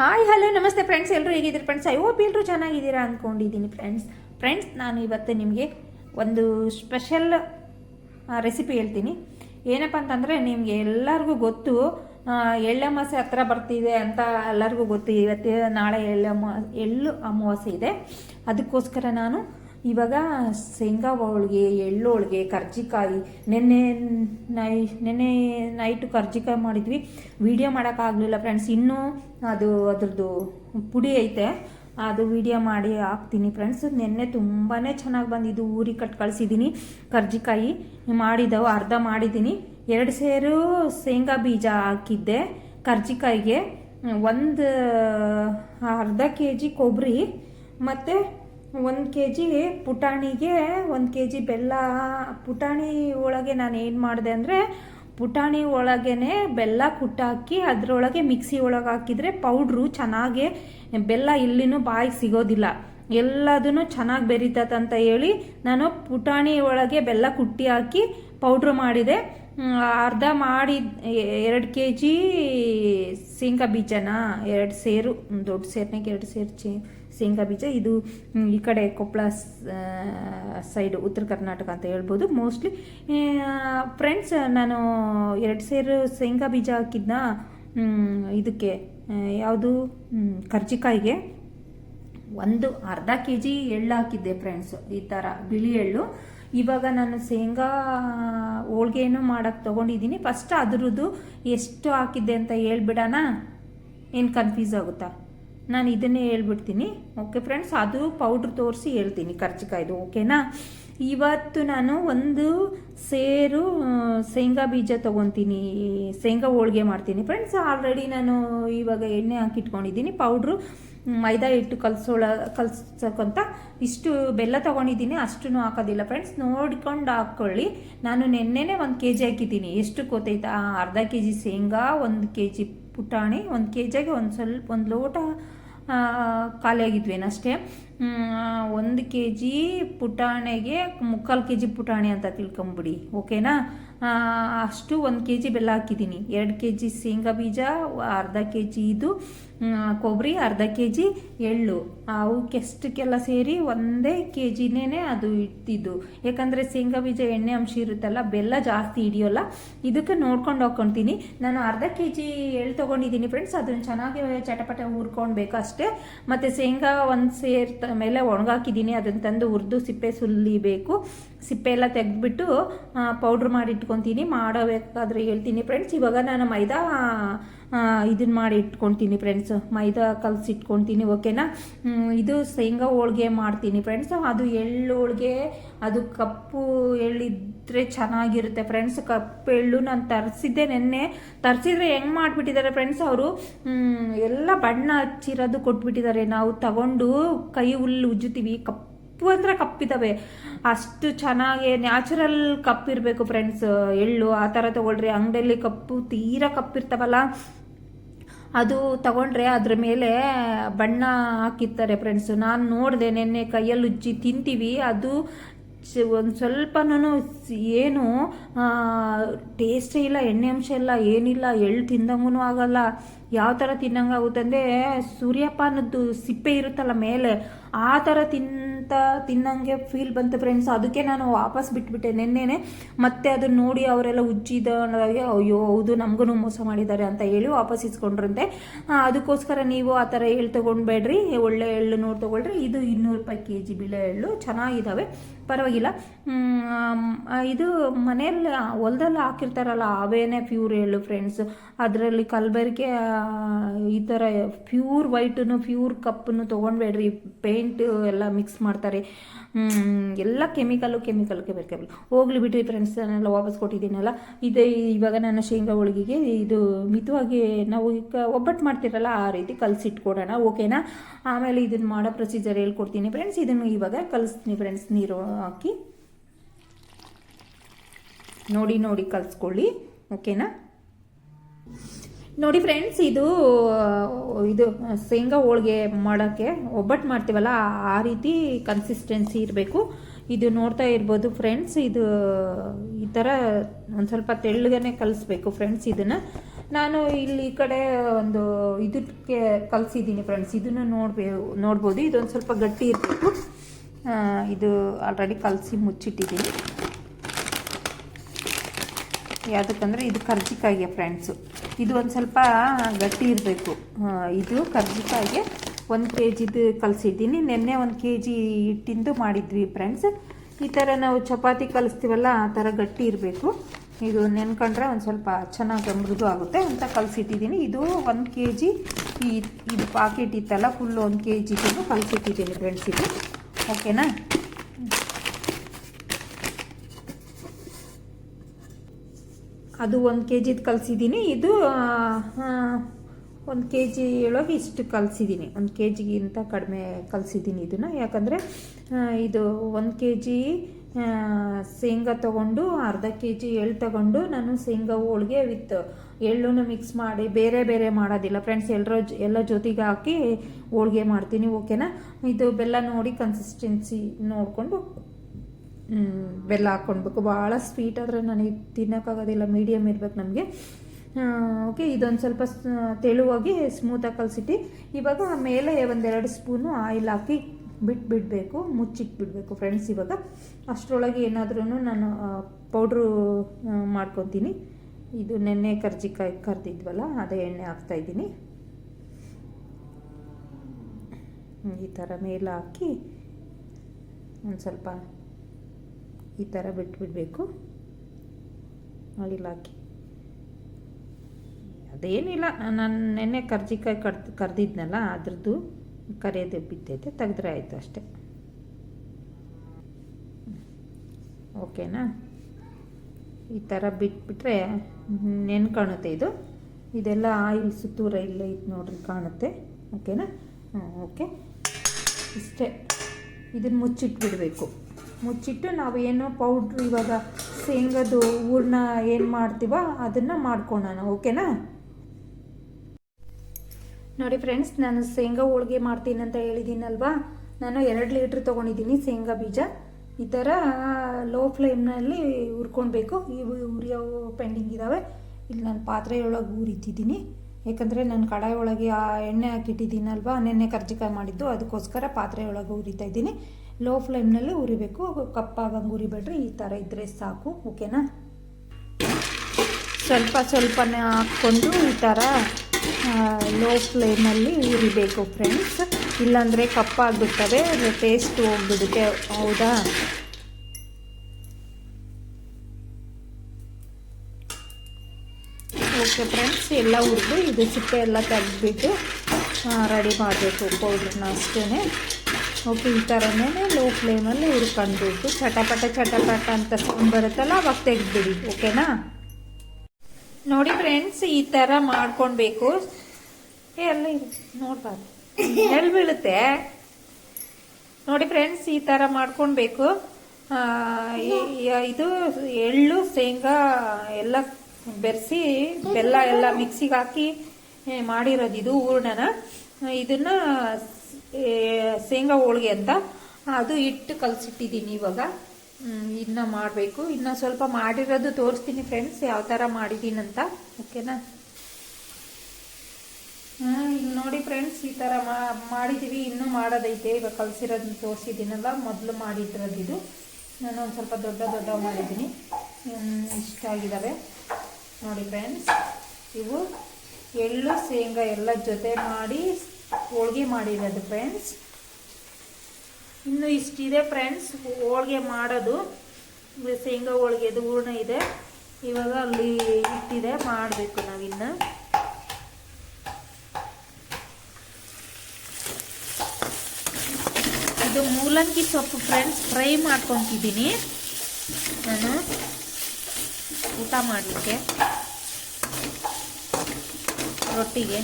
Hi hello ನಮಸ್ತೆ friends ಎಲ್ಲರೂ ಹೇಗಿದ್ದೀರಿ ಫ್ರೆಂಡ್ಸ್ ಐ ಹೋಪ್ ಎಲ್ಲರೂ ಚೆನ್ನಾಗಿದ್ದೀರಾ ಅಂದ್ಕೊಂಡಿದ್ದೀನಿ ಫ್ರೆಂಡ್ಸ್ ಫ್ರೆಂಡ್ಸ್ ನಾನು ಇವತ್ತು ನಿಮಗೆ ಒಂದು ಸ್ಪೆಷಲ್ ರೆಸಿಪಿ ಹೇಳ್ತೀನಿ. ಏನಪ್ಪ ಅಂತಂದರೆ ನಿಮಗೆ ಎಲ್ಲರಿಗೂ ಗೊತ್ತು ಎಳ್ಳೆ ಎಳ್ಳಮಾಸೆ ಹತ್ರ ಬರ್ತಿದೆ ಅಂತ ಎಲ್ಲರಿಗೂ ಗೊತ್ತು. ಇವತ್ತು ನಾಳೆ ಎಳ್ಳಮ ಎಳ್ಳು ಅಮಾವಾಸ್ಯೆ ಇದೆ. ಅದಕ್ಕೋಸ್ಕರ ನಾನು ಇವಾಗ ಶೇಂಗಾ ಹೋಳಿಗೆ ಎಳ್ಳು ಹೋಳಿಗೆ ಕರ್ಜಿಕಾಯಿ, ನೆನ್ನೆ ನೈ, ನೆನ್ನೆ ನೈಟು ಕರ್ಜಿಕಾಯಿ ಮಾಡಿದ್ವಿ. ವಿಡಿಯೋ ಮಾಡೋಕ್ಕಾಗಲಿಲ್ಲ ಫ್ರೆಂಡ್ಸ್ ಇನ್ನೂ ಅದು ಅದ್ರದ್ದು ಪುಡಿ ಐತೆ. ಅದು ವಿಡಿಯೋ ಮಾಡಿ ಹಾಕ್ತೀನಿ ಫ್ರೆಂಡ್ಸ್ ನಿನ್ನೆ ತುಂಬಾ ಚೆನ್ನಾಗಿ ಬಂದಿದ್ದು. ಊರಿಗೆ ಕಟ್ ಕಳಿಸಿದ್ದೀನಿ ಕರ್ಜಿಕಾಯಿ ಮಾಡಿದವು, ಅರ್ಧ ಮಾಡಿದ್ದೀನಿ ಎರಡು ಸೇರು ಶೇಂಗಾ ಬೀಜ ಹಾಕಿದ್ದೆ ಕರ್ಜಿಕಾಯಿಗೆ. ಒಂದು ಅರ್ಧ ಕೆ ಜಿ ಕೊಬ್ಬರಿ ಮತ್ತು ಒಂದು ಕೆ ಜಿ ಪುಟಾಣಿಗೆ ಒಂದು ಕೆ ಜಿ ಬೆಲ್ಲ, ಪುಟಾಣಿ ಒಳಗೆ ನಾನು ಏನು ಮಾಡಿದೆ ಅಂದರೆ ಪುಟಾಣಿ ಒಳಗೇ ಬೆಲ್ಲ ಕುಟ್ಟಾಕಿ ಅದರೊಳಗೆ ಮಿಕ್ಸಿ ಒಳಗೆ ಹಾಕಿದರೆ ಪೌಡ್ರು ಚೆನ್ನಾಗೆ ಬೆಲ್ಲ ಇಲ್ಲಿನೂ ಬಾಯಿಗೆ ಸಿಗೋದಿಲ್ಲ. ಎಲ್ಲದೂ ಚೆನ್ನಾಗಿ ಬೆರೀತದಂತ ಹೇಳಿ ನಾನು ಪುಟಾಣಿ ಒಳಗೆ ಬೆಲ್ಲ ಕುಟ್ಟಿ ಹಾಕಿ ಪೌಡ್ರು ಮಾಡಿದೆ. ಅರ್ಧ ಮಾಡಿ ಎರಡು ಕೆ ಜಿ ಶೇಂಗಾ ಬೀಜನ, ಎರಡು ಸೇರು ದೊಡ್ಡ ಸೇರ್ನಾಗ ಎರಡು ಸೇರು ಚೇ ಶೇಂಗಾ ಬೀಜ. ಇದು ಈ ಕಡೆ ಕೊಪ್ಪಳ ಸೈಡ್ ಉತ್ತರ ಕರ್ನಾಟಕ ಅಂತ ಹೇಳ್ಬೋದು. ಮೋಸ್ಟ್ಲಿ ಫ್ರೆಂಡ್ಸ್ ನಾನು ಎರಡು ಸೇರು ಶೇಂಗಾ ಬೀಜ ಹಾಕಿದ್ನ? ಇದಕ್ಕೆ ಯಾವುದು? ಕರ್ಜಿಕಾಯಿಗೆ. ಒಂದು ಅರ್ಧ ಕೆ ಜಿ ಎಳ್ಳು ಹಾಕಿದ್ದೆ ಫ್ರೆಂಡ್ಸ್ ಈ ಥರ ಬಿಳಿ ಎಳ್ಳು. ಇವಾಗ ನಾನು ಶೇಂಗಾ ಹೋಳ್ಗೆನೂ ಮಾಡೋಕ್ಕೆ ತೊಗೊಂಡಿದ್ದೀನಿ. ಫಸ್ಟ್ ಅದ್ರದ್ದು ಎಷ್ಟು ಹಾಕಿದ್ದೆ ಅಂತ ಹೇಳ್ಬಿಡೋಣ ಏನು ಕನ್ಫ್ಯೂಸ್ ಆಗುತ್ತಾ? ನಾನು ಇದನ್ನೇ ಹೇಳ್ಬಿಡ್ತೀನಿ. ಓಕೆ ಫ್ರೆಂಡ್ಸ್ ಅದು ಪೌಡ್ರ್ ತೋರಿಸಿ ಹೇಳ್ತೀನಿ ಕರ್ಜಿಕಾಯ್ದು ಓಕೆನಾ ಇವತ್ತು ನಾನು ಒಂದು ಸೇರು ಶೇಂಗಾ ಬೀಜ ತೊಗೊತೀನಿ. ಶೇಂಗಾ ಹೋಳಿಗೆ ಮಾಡ್ತೀನಿ. ಫ್ರೆಂಡ್ಸ್ ಆಲ್ರೆಡಿ ನಾನು ಇವಾಗ ಎಣ್ಣೆ ಹಾಕಿಟ್ಕೊಂಡಿದ್ದೀನಿ ಪೌಡ್ರು ಮೈದಾ ಹಿಟ್ಟು ಕಲಸೋಳ ಕಲ್ಸಕ್ಕಂತ ಇಷ್ಟು ಬೆಲ್ಲ ತೊಗೊಂಡಿದ್ದೀನಿ ಅಷ್ಟು ಹಾಕೋದಿಲ್ಲ. ಫ್ರೆಂಡ್ಸ್ ನೋಡ್ಕೊಂಡು ಹಾಕ್ಕೊಳ್ಳಿ ನಾನು ನಿನ್ನೆನೆ ಒಂದು ಕೆ ಜಿ ಹಾಕಿದ್ದೀನಿ. ಎಷ್ಟು ಗೊತ್ತೈತಾ ಅರ್ಧ ಕೆ ಜಿ ಶೇಂಗಾ, ಒಂದು ಕೆ ಜಿ ಪುಟಾಣಿ, ಒಂದು ಕೆ ಜಿಗೆ ಒಂದು ಸ್ವಲ್ಪ, ಒಂದು ಲೋಟ ಆ, ಖಾಲಿ ಆಗಿದ್ವೇನಷ್ಟೇ ಒಂದು ಕೆ ಜಿ ಪುಟಾಣಿಗೆ ಮುಕ್ಕಾಲು ಕೆ ಜಿ ಪುಟಾಣಿ ಅಂತ ತಿಳ್ಕೊಂಬಿಡಿ, ಓಕೆನಾ? ಅಷ್ಟು ಒಂದು ಕೆ ಜಿ ಬೆಲ್ಲ ಹಾಕಿದ್ದೀನಿ. ಎರಡು ಕೆ ಜಿ ಶೇಂಗಾ ಬೀಜ, ಅರ್ಧ ಕೆ ಜಿ ಇದು ಕೊಬ್ಬರಿ ಅರ್ಧ ಕೆ ಜಿ ಎಳ್ಳು. ಅವಕ್ಕೆಷ್ಟಕ್ಕೆಲ್ಲ ಸೇರಿ ಒಂದೇ ಕೆ ಜಿನೇ ಅದು ಇಟ್ಟಿದ್ದು ಯಾಕಂದರೆ ಶೇಂಗಾ ಬೀಜ ಎಣ್ಣೆ ಅಂಶ ಇರುತ್ತಲ್ಲ, ಬೆಲ್ಲ ಜಾಸ್ತಿ ಹಿಡಿಯೋಲ್ಲ, ಇದಕ್ಕೆ ನೋಡ್ಕೊಂಡು ಹೋಗ್ಕೊತೀನಿ ನಾನು ಅರ್ಧ ಕೆ ಜಿ ಎಳ್ಳು ತೊಗೊಂಡಿದ್ದೀನಿ ಫ್ರೆಂಡ್ಸ್ ಅದನ್ನು ಚೆನ್ನಾಗಿ ಚಟಪಟ ಹುರ್ಕೊಳ್ಬೇಕು ಅಷ್ಟೇ. ಮತ್ತು ಶೇಂಗಾ ಒಂದು ಸೇರ್ ತ- ಮೇಲೆ ಒಣಗಾಕಿದ್ದೀನಿ ಅದನ್ನು ತಂದು ಹುರಿದು ಸಿಪ್ಪೆ ಸುಲಿಬೇಕು. ಸಿಪ್ಪೆ ಎಲ್ಲ ತೆಗೆದ್ಬಿಟ್ಟು ಪೌಡ್ರ್ ಮಾಡಿ ಇಟ್ಕೊತೀನಿ. ಮಾಡಬೇಕಾದ್ರೆ ಹೇಳ್ತೀನಿ. ಫ್ರೆಂಡ್ಸ್ ಇವಾಗ ನಾನು ಮೈದಾ ಇದನ್ನ ಮಾಡಿ ಇಟ್ಕೊತೀನಿ ಫ್ರೆಂಡ್ಸ್ ಮೈದಾ ಕಲಸಿ ಇಟ್ಕೊತೀನಿ ಓಕೆನಾ ಇದು ಶೇಂಗಾ ಹೋಳ್ಗೆ ಮಾಡ್ತೀನಿ ಫ್ರೆಂಡ್ಸ್ ಅದು ಎಳ್ಳು ಹೋಳ್ಗೆ, ಅದು ಕಪ್ಪು ಎಳ್ಳಿದ್ರೆ ಚೆನ್ನಾಗಿರುತ್ತೆ ಫ್ರೆಂಡ್ಸ್ ಕಪ್ಪು ಎಳ್ಳು ನಾನು ತರಿಸಿದ್ದೆ ನೆನ್ನೆ. ತರಿಸಿದ್ರೆ ಹೆಂಗೆ ಮಾಡಿಬಿಟ್ಟಿದ್ದಾರೆ ಫ್ರೆಂಡ್ಸ್ ಅವರು? ಎಲ್ಲ ಬಣ್ಣ ಹಚ್ಚಿರೋದು ಕೊಟ್ಬಿಟ್ಟಿದ್ದಾರೆ ನಾವು ತಗೊಂಡು ಕೈ ಹುಲ್ಲು ಉಜ್ಜುತ್ತೀವಿ. ಕಪ್ಪು ಅಂದ್ರೆ ಕಪ್ಪಿದ್ದಾವೆ ಅಷ್ಟು ಚೆನ್ನಾಗಿ ನ್ಯಾಚುರಲ್ ಕಪ್ಪಿರಬೇಕು ಫ್ರೆಂಡ್ಸ್ ಎಳ್ಳು ಆ ಥರ ತಗೊಳ್ರಿ. ಅಂಗಡಿಯಲ್ಲಿ ಕಪ್ಪು ತೀರಾ ಕಪ್ಪಿರ್ತಾವಲ್ಲ ಅದು ತಗೊಂಡ್ರೆ ಅದ್ರ ಮೇಲೆ ಬಣ್ಣ ಹಾಕಿರ್ತಾರೆ ಫ್ರೆಂಡ್ಸ್ ನಾನು ನೋಡಿದೆ ನೆನ್ನೆ ಕೈಯಲ್ಲಿ ಉಜ್ಜಿ ತಿಂತೀವಿ, ಅದು ಒಂದು ಸ್ವಲ್ಪನೂ ಏನು ಟೇಸ್ಟೇ ಇಲ್ಲ, ಎಣ್ಣೆ ಅಂಶ ಇಲ್ಲ, ಏನಿಲ್ಲ, ಎಳ್ಳು ತಿಂದಂಗೂ ಆಗಲ್ಲ. ಯಾವ ಥರ ತಿನ್ನಂಗಾಗುತ್ತೆ ಅಂದರೆ ಸೂರ್ಯಪಾನದ್ದು ಸಿಪ್ಪೆ ಇರುತ್ತಲ್ಲ ಮೇಲೆ, ಆ ಥರ ತಿಂತ ತಿನ್ನಂಗೆ ಫೀಲ್ ಬಂತು ಫ್ರೆಂಡ್ಸ್ ಅದಕ್ಕೆ ನಾನು ವಾಪಸ್ ಬಿಟ್ಬಿಟ್ಟೆ ನಿನ್ನೆನೆ. ಮತ್ತೆ ಅದನ್ನ ನೋಡಿ ಅವರೆಲ್ಲ ಉಜ್ಜಿದಾಗೆ ಅಯ್ಯೋ, ಹೌದು ನಮಗೂ ಮೋಸ ಮಾಡಿದ್ದಾರೆ ಅಂತ ಹೇಳಿ ವಾಪಸ್ ಇಸ್ಕೊಂಡ್ರಂತೆ. ಅದಕ್ಕೋಸ್ಕರ ನೀವು ಆ ಥರ ಎಳ್ಳು ತೊಗೊಂಡ್ಬೇಡ್ರಿ, ಒಳ್ಳೆ ಎಳ್ಳು ನೋಡಿ ತೊಗೊಳ್ರಿ. ಇದು ಇನ್ನೂರು ರೂಪಾಯಿ ಕೆ ಜಿ ಬಿಳೆ ಎಳ್ಳು. ಚೆನ್ನಾಗಿದ್ದಾವೆ ಪರವಾಗಿಲ್ಲ. ಇದು ಮನೆಯಲ್ಲಿ ಹೊಲದಲ್ಲಿ ಹಾಕಿರ್ತಾರಲ್ಲ, ಅವೇನೇ ಪ್ಯೂರ್ ಎಳ್ಳು ಫ್ರೆಂಡ್ಸ್ ಅದರಲ್ಲಿ ಕಲಬೆರಕೆ ಈ ಥರ ಪ್ಯೂರ್ ವೈಟನ್ನು ಪ್ಯೂರ್ ಕಪ್ಪನ್ನು ತೊಗೊಂಡ್ಬೇಡ್ರಿ. ಪೇಂಟ್ ಎಲ್ಲ ಮಿಕ್ಸ್ ಮಾಡ್ತಾರೆ. ಎಲ್ಲ ಕೆಮಿಕಲ್ಲು ಕೆಮಿಕಲ್ ಕೆಮಿಕಲ್ ಹೋಗ್ಲಿ ಬಿಡ್ರಿ ಫ್ರೆಂಡ್ಸ್ ನಾನೆಲ್ಲ ವಾಪಸ್ ಕೊಟ್ಟಿದ್ದೀನಲ್ಲ. ಇದೇ ಇವಾಗ ನಾನು ಶೇಂಗಾ ಹೋಳಿಗೆಗೆ ಇದು ಮಿತವಾಗಿ ನಾವು ಈಗ ಒಬ್ಬಟ್ಟು ಮಾಡ್ತಿರಲ್ಲ, ಆ ರೀತಿ ಕಲಸಿಟ್ಕೊಡೋಣ ಓಕೆನಾ ಆಮೇಲೆ ಇದನ್ನು ಮಾಡೋ ಪ್ರೊಸೀಜರ್ ಹೇಳ್ಕೊಡ್ತೀನಿ ಫ್ರೆಂಡ್ಸ್ ಇದನ್ನು ಇವಾಗ ಕಲಿಸ್ತೀನಿ ಫ್ರೆಂಡ್ಸ್ ನೀರು ಹಾಕಿ. ನೋಡಿ ನೋಡಿ, ಕಲಿಸ್ಕೊಳ್ಳಿ ಓಕೆನಾ ನೋಡಿ ಫ್ರೆಂಡ್ಸ್ ಇದು ಇದು ಶೇಂಗಾ ಹೋಳಿಗೆ ಮಾಡೋಕ್ಕೆ ಒಬ್ಬಟ್ಟು ಮಾಡ್ತೀವಲ್ಲ, ಆ ರೀತಿ ಕನ್ಸಿಸ್ಟೆನ್ಸಿ ಇರಬೇಕು. ಇದು ನೋಡ್ತಾ ಇರ್ಬೋದು ಫ್ರೆಂಡ್ಸ್ ಇದು ಈ ಥರ ಒಂದು ಸ್ವಲ್ಪ ತೆಳ್ಳಗನೆ ಕಲಿಸ್ಬೇಕು ಫ್ರೆಂಡ್ಸ್ ಇದನ್ನು. ನಾನು ಇಲ್ಲಿ ಈ ಕಡೆ ಒಂದು ಇದಕ್ಕೆ ಕಲಿಸಿದ್ದೀನಿ ಫ್ರೆಂಡ್ಸ್ ಇದನ್ನು ನೋಡ್ಬೇ, ನೋಡ್ಬೋದು, ಇದೊಂದು ಸ್ವಲ್ಪ ಗಟ್ಟಿ ಇರಬೇಕು. ಇದು ಆಲ್ರೆಡಿ ಕಲಸಿ ಮುಚ್ಚಿಟ್ಟಿದ್ದೀನಿ. ಯಾವುದಕ್ಕಂದ್ರೆ ಇದು ಕರ್ಜಿಕಾಯಿಗೆ ಫ್ರೆಂಡ್ಸು. ಇದು ಒಂದು ಸ್ವಲ್ಪ ಗಟ್ಟಿ ಇರಬೇಕು. ಇದು ಕರ್ಜಿಕಾಯಿಗೆ ಒಂದು ಕೆ ಜಿದು ಕಲಸಿದ್ದೀನಿ. ನಿನ್ನೆ ಒಂದು ಕೆ ಜಿ ಹಿಟ್ಟಿಂದು ಮಾಡಿದ್ವಿ ಫ್ರೆಂಡ್ಸ್. ಈ ಥರ ನಾವು ಚಪಾತಿ ಕಲಿಸ್ತೀವಲ್ಲ, ಆ ಥರ ಗಟ್ಟಿ ಇರಬೇಕು. ಇದು ನೆನ್ಕೊಂಡ್ರೆ ಒಂದು ಸ್ವಲ್ಪ ಚೆನ್ನಾಗಿ ಮೃದು ಆಗುತ್ತೆ ಅಂತ ಕಲಸಿಟ್ಟಿದ್ದೀನಿ. ಇದು ಒಂದು ಕೆ ಜಿ ಈ ಇದು ಪಾಕೆಟ್ ಇತ್ತಲ್ಲ ಫುಲ್ಲು ಒಂದು ಕೆ ಜಿಗೂ ಕಲಸಿಟ್ಟಿದ್ದೀನಿ ಫ್ರೆಂಡ್ಸ್ ಇದು. ಓಕೆನಾ ಅದು ಒಂದು ಕೆ ಜಿದು ಕಲಿಸಿದ್ದೀನಿ ಇದು ಒಂದು ಕೆ ಜಿ ಒಳಗೆ ಇಷ್ಟು ಕಲಿಸಿದ್ದೀನಿ ಒಂದು ಕೆ ಜಿಗಿಂತ ಕಡಿಮೆ ಕಲಿಸಿದ್ದೀನಿ ಇದನ್ನು. ಯಾಕಂದರೆ ಇದು ಒಂದು ಕೆ ಜಿ ಶೇಂಗಾ ತೊಗೊಂಡು, ಅರ್ಧ ಕೆ ಜಿ ಎಳ್ಳು ತಗೊಂಡು ನಾನು ಶೇಂಗಾ ಹೋಳಿಗೆ ವಿತ್ ಎಳ್ಳುನ ಮಿಕ್ಸ್ ಮಾಡಿ, ಬೇರೆ ಬೇರೆ ಮಾಡೋದಿಲ್ಲ. ಫ್ರೆಂಡ್ಸ್ ಎಲ್ಲರ ಎಲ್ಲ ಜೊತೆಗೆ ಹಾಕಿ ಹೋಳಿಗೆ ಮಾಡ್ತೀನಿ ಓಕೆನಾ ಇದು ಬೆಲ್ಲ ನೋಡಿ ಕನ್ಸಿಸ್ಟೆನ್ಸಿ ನೋಡಿಕೊಂಡು ಬೆಲ್ಲ ಹಾಕ್ಕೊಳ್ಬೇಕು ಭಾಳ ಸ್ವೀಟ್ ಆದರೆ ನನಗೆ ತಿನ್ನೋಕ್ಕಾಗೋದಿಲ್ಲ ಮೀಡಿಯಮ್ ಇರಬೇಕು ನಮಗೆ. ಓಕೆ ಇದೊಂದು ಸ್ವಲ್ಪ ತೆಳುವಾಗಿ ಸ್ಮೂತಾಗಿ ಕಲಸಿಟ್ಟು. ಇವಾಗ ಮೇಲೆ ಒಂದೆರಡು ಸ್ಪೂನು ಆಯಿಲ್ ಹಾಕಿ ಬಿಟ್ಬಿಡಬೇಕು, ಮುಚ್ಚಿಟ್ಬಿಡಬೇಕು ಫ್ರೆಂಡ್ಸ್ ಇವಾಗ. ಅಷ್ಟರೊಳಗೆ ಏನಾದ್ರೂ ನಾನು ಪೌಡ್ರು ಮಾಡ್ಕೊತೀನಿ. ಇದು ನೆನ್ನೆ ಕರ್ಜಿಕಾಯಿ ಕರೆದಿದ್ವಲ್ಲ, ಅದೇ ಎಣ್ಣೆ ಹಾಕ್ತಾಯಿದ್ದೀನಿ ಈ ಥರ ಮೇಲೆ ಹಾಕಿ ಒಂದು ಸ್ವಲ್ಪ ಈ ಥರ ಬಿಟ್ಬಿಡಬೇಕು. ಆಯಿಲ್ ಹಾಕಿ. ಅದೇನಿಲ್ಲ, ನಾನು ನೆನ್ನೆ ಕರ್ಜಿಕಾಯಿ ಕಡ್ದು, ಕರೆದಿದ್ನಲ್ಲ, ಅದ್ರದ್ದು ಕರೆಯೋದು ಬಿದ್ದೈತೆ, ತೆಗೆದ್ರೆ ಆಯಿತು ಅಷ್ಟೆ. ಓಕೆನಾ? ಈ ಥರ ಬಿಟ್ಬಿಟ್ರೆ ನೆನ್ ಕಾಣುತ್ತೆ ಇದು. ಇದೆಲ್ಲ ಆಯಿಲ್ ಸುತ್ತೂರ ಇಲ್ಲ ಇದು ನೋಡ್ರಿ, ಕಾಣುತ್ತೆ. ಓಕೆನಾ? ಹಾಂ ಓಕೆ. ಇಷ್ಟೇ. ಇದನ್ನು ಮುಚ್ಚಿಟ್ಬಿಡಬೇಕು. ಮುಚ್ಚಿಟ್ಟು ನಾವು ಏನೋ ಪೌಡ್ರ್ ಇವಾಗ ಶೇಂಗದು ಹೂರ್ಣ ಏನು ಮಾಡ್ತೀವೋ ಅದನ್ನು ಮಾಡ್ಕೊಳ್ಳೋಣ ಓಕೆನಾ? ನೋಡಿ ಫ್ರೆಂಡ್ಸ್ ನಾನು ಶೇಂಗಾ ಹೋಳಿಗೆ ಮಾಡ್ತೀನಿ ಅಂತ ಹೇಳಿದ್ದೀನಲ್ವಾ? ನಾನು ಎರಡು ಲೀಟ್ರ್ ತೊಗೊಂಡಿದ್ದೀನಿ ಶೇಂಗಾ ಬೀಜ. ಈ ಥರ ಲೋ ಫ್ಲೇಮ್ನಲ್ಲಿ ಹುರ್ಕೊಳ್ಬೇಕು. ಇವು ಉರಿಯೋ ಪೆಂಡಿಂಗ್ ಇದ್ದಾವೆ ಇಲ್ಲಿ ನಾನು ಪಾತ್ರೆಯೊಳಗೆ ಊರಿತಿದ್ದೀನಿ ಯಾಕಂದರೆ ನಾನು ಕಡಾಯಿ ಒಳಗೆ ಆ ಎಣ್ಣೆ ಹಾಕಿಟ್ಟಿದ್ದೀನಲ್ವಾ? ನೆನ್ನೆ ಕರ್ಜಿಕಾಯಿ ಮಾಡಿದ್ದು, ಅದಕ್ಕೋಸ್ಕರ ಪಾತ್ರೆಯೊಳಗೆ ಉರಿತಾ ಇದ್ದೀನಿ. ಲೋ ಫ್ಲೇಮ್ನಲ್ಲಿ ಉರಿಬೇಕು. ಕಪ್ಪಾಗಂಗೆ ಉರಿಬೇಡ್ರಿ. ಈ ಥರ ಇದ್ದರೆ ಸಾಕು. ಓಕೆನಾ? ಸ್ವಲ್ಪ ಸ್ವಲ್ಪನೇ ಹಾಕ್ಕೊಂಡು ಈ ಥರ ಲೋ ಫ್ಲೇಮಲ್ಲಿ ಉರಿಬೇಕು ಫ್ರೆಂಡ್ಸ್ ಇಲ್ಲಾಂದರೆ ಕಪ್ಪಾಗ್ಬಿಡ್ತವೆ. ಟೇಸ್ಟ್ ಹೋಗ್ಬಿಡುತ್ತೆ. ಹೌದಾ? ಓಕೆ ಫ್ರೆಂಡ್ಸ್ ಎಲ್ಲ ಹುರಿದು ಇದು ಸಿಪ್ಪೆ ಎಲ್ಲ ತೆಗೆದ್ಬಿಟ್ಟು ರೆಡಿ ಮಾಡಬೇಕು. ಪೌಡ್ರನ್ನ ಅಷ್ಟೇ ಓಕೆ ಈ ಥರನೇ ಲೋ ಫ್ಲೇಮಲ್ಲಿ ಹುರ್ಕೊಂಡ್ಬೇಕು ಚಟಪಟ ಚಟಪಟ ಅಂತ ಸೌಂಡ್ ಬರುತ್ತಲ್ಲ, ಅವಾಗ ತೆಗೆದ್ಬಿಡಿ ಓಕೆನಾ ನೋಡಿ ಫ್ರೆಂಡ್ಸ್ ಈ ಥರ ಮಾಡ್ಕೊಳ್ಬೇಕು ಎಲ್ಲ ನೋಡ್ಬಾರ್ದು. ಎಲ್ಲಿ ಬೀಳುತ್ತೆ. ನೋಡಿ ಫ್ರೆಂಡ್ಸ್ ಈ ಥರ ಮಾಡ್ಕೊಳ್ಬೇಕು ಇದು ಎಳ್ಳು, ಶೇಂಗಾ ಎಲ್ಲ ಬೆರೆಸಿ ಬೆಲ್ಲ ಎಲ್ಲ ಮಿಕ್ಸಿಗೆ ಹಾಕಿ ಮಾಡಿರೋದು ಇದು ಹೂರ್ಣನ. ಇದನ್ನ ಶೇಂಗಾ ಹೋಳಿಗೆ ಅಂತ. ಅದು ಇಟ್ಟು ಕಲಸಿಟ್ಟಿದ್ದೀನಿ ಇವಾಗ. ಇನ್ನ ಮಾಡಬೇಕು. ಇನ್ನ ಸ್ವಲ್ಪ ಮಾಡಿರೋದು ತೋರಿಸ್ತೀನಿ ಫ್ರೆಂಡ್ಸ್ ಯಾವ ಥರ ಮಾಡಿದ್ದೀನಂತ ಓಕೆನಾ? ಇಲ್ಲಿ ನೋಡಿ ಫ್ರೆಂಡ್ಸ್ ಈ ಥರ ಮಾಡಿದ್ದೀವಿ ಇನ್ನೂ ಮಾಡೋದೈತೆ. ಇವಾಗ ಕಲಸಿರೋದನ್ನ ತೋರಿಸಿದ್ದೀನಲ್ಲ, ಮೊದಲು ಮಾಡಿದ್ರದ್ದು ಇದು. ನಾನು ಒಂದು ಸ್ವಲ್ಪ ದೊಡ್ಡ ದೊಡ್ಡ ಮಾಡಿದ್ದೀನಿ. ಇಷ್ಟ ಆಗಿದ್ದಾವೆ ನೋಡಿ ಫ್ರೆಂಡ್ಸ್ ಇವು ಎಳ್ಳು, ಶೇಂಗಾ ಎಲ್ಲ ಜೊತೆ ಮಾಡಿ ಹೋಳ್ಗೆ ಮಾಡಿರೋದು ಫ್ರೆಂಡ್ಸ್ ಇನ್ನು ಇಷ್ಟಿದೆ ಫ್ರೆಂಡ್ಸ್ ಹೋಳಿಗೆ ಮಾಡೋದು. ಶೇಂಗಾ ಹೋಳ್ಗೆದು ಹೂರ್ಣ ಇದೆ. ಇವಾಗ ಅಲ್ಲಿ ಇಟ್ಟಿದೆ, ಮಾಡಬೇಕು ನಾವಿನ್ನು ಇದು ಮೂಲಂಗಿ ಸೊಪ್ಪು ಫ್ರೆಂಡ್ಸ್ ಫ್ರೈ ಮಾಡ್ಕೊತಿದ್ದೀನಿ. ನಾನು ಊಟ ಮಾಡಲಿಕ್ಕೆ. ರೊಟ್ಟಿಗೆ.